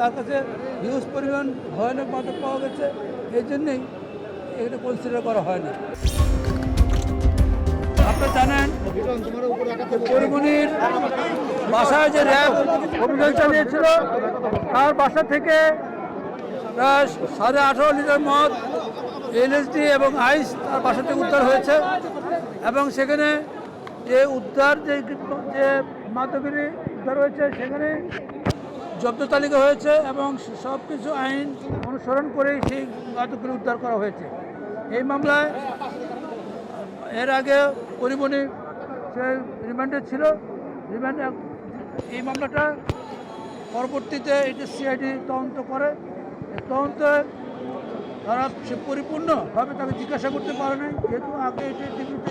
তার কাছে হিউজ পরিমাণ ভয়ানক মাদক পাওয়া গেছে। এই জন্যেই এটা কনসিডার করা হয় না। আপনারা জানেন পরিমণির বাসায় যে র্যাব অভিযান চালিয়েছিল, তার বাসা থেকে প্রায় সাড়ে আঠারো লিটার মদ, এলএসডি এবং আইস তার বাসা থেকে উদ্ধার হয়েছে এবং সেখানে যে উদ্ধার যে যে মাদকগুলি উদ্ধার হয়েছে, সেখানে জব্দ তালিকা হয়েছে এবং সব কিছু আইন অনুসরণ করেই সেই মাদকগুলি উদ্ধার করা হয়েছে। এই মামলায় এর আগে পরিমণি সে রিমান্ডে ছিল। রিমান্ডে এই মামলাটা পরবর্তীতে এটা সিআইডি তদন্ত করে। তদন্তে তারা সে পরিপূর্ণভাবে তাকে জিজ্ঞাসা করতে পারে নাই, যেহেতু আগে এটা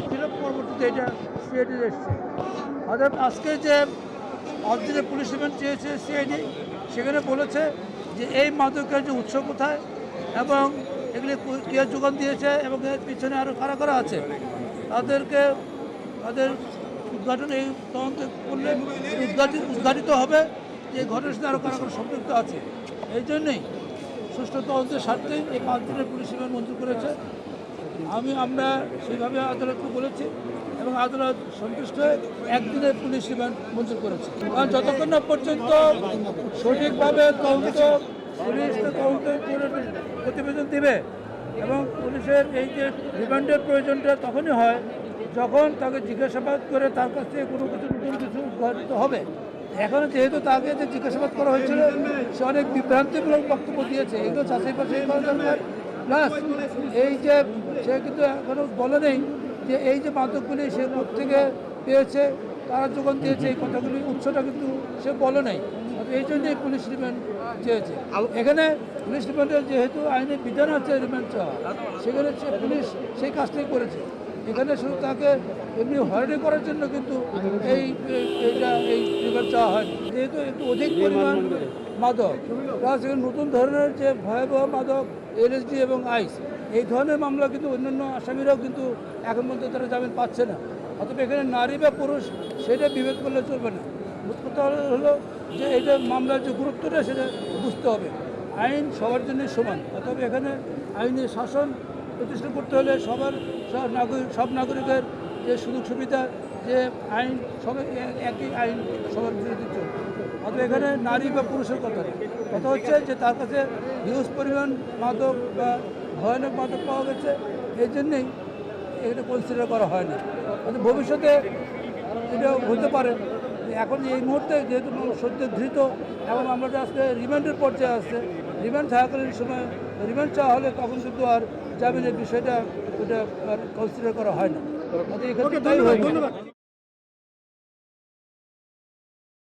ছিল, পরবর্তীতে এটা সিআইডি এসছে। অর্থাৎ আজকে যে অর্জনের পুলিশ রিমান্ড চেয়েছে সিআইডি, সেখানে বলেছে যে এই মাদকের যে উৎস কোথায় এবং এগুলি কে যোগান দিয়েছে এবং এর পিছনে আরও কারা কারা আছে, তাদেরকে, তাদের উদ্ঘাটন এই তদন্ত করলে উদ্ঘাটিত উদ্ঘাটিত হবে যে ঘটনার সাথে আরও কারা কারা সম্পৃক্ত আছে। এই জন্যেই সুষ্ঠু তদন্তের স্বার্থেই এই পাঁচ দিনের পুলিশ মঞ্জুর করেছে। আমি, আমরা সেইভাবে আদালতকে বলেছি এবং আদালত সন্তুষ্ট হয়ে একদিনের পুলিশ রিমান্ড মঞ্জুর করেছে। কারণ যতক্ষণ না পর্যন্ত সঠিকভাবে তদন্ত, পুলিশ তদন্ত প্রতিবেদন দেবে এবং পুলিশের এই যে রিমান্ডের প্রয়োজনটা তখনই হয় যখন তাকে জিজ্ঞাসাবাদ করে তার কাছ থেকে কোনো কিছু, নতুন কিছু হবে। এখন যেহেতু তাকে যে জিজ্ঞাসাবাদ করা হয়েছিল, সে অনেক বিভ্রান্তিমূলক বক্তব্য দিয়েছে। এগুলো চাষের পাশে প্লাস এই যে সে কিন্তু এখনও বলে নেই যে এই যে মাদকগুলি সে থেকে পেয়েছে তারা যোগান দিয়েছে এই কথাগুলি উৎসটা কিন্তু সে বলে নাই। এই জন্যই পুলিশ রিমান্ড চেয়েছে। এখানে পুলিশ রিমান্ডের যেহেতু আইনে বিধান আছে রিমান্ড চাওয়া সেখানে সে পুলিশ সেই কাজটাই করেছে। এখানে শুধু তাকে এমনি হয়রানি করার জন্য কিন্তু এই এইটা এই রিমান্ড চাওয়া হয়। যেহেতু একটু অধিক পরিমাণ মাদক প্লাস এখানে নতুন ধরনের যে ভয়াবহ মাদক এলএসডি এবং আইস এই ধরনের মামলা কিন্তু অন্যান্য আসামিরাও কিন্তু এখন পর্যন্ত তারা জামিন পাচ্ছে না। অথবা এখানে নারী বা পুরুষ সেটা বিভেদ করলে চলবে না। কথা হলো যে এটা মামলার যে গুরুত্বটা সেটা বুঝতে হবে। আইন সবার জন্য সমান। অথবা এখানে আইনের শাসন প্রতিষ্ঠা করতে হলে সবার সব নাগরিক সব নাগরিকের যে সুযোগ সুবিধা, যে আইন, সবাই একই আইন সবার বিরোধী অথবা এখানে নারী বা পুরুষের কথা কথা হচ্ছে যে তার কাছে হিউজ পরিমাণ মাদক বা ভয়ানক মাদক পাওয়া গেছে। এই জন্যেই এটা কনসিডার করা হয় না। ভবিষ্যতে এটা হতে পারে। এখন এই মুহূর্তে যেহেতু সদ্য ধৃত, এবং আমরা আজকে রিমান্ডের পর্যায়ে আসছে রিমান্ড থাকাকালীন সময় রিমান্ড চাওয়া হলে তখন কিন্তু আর জামিনের বিষয়টা ওটা কনসিডার করা হয় না তাই হয়ে।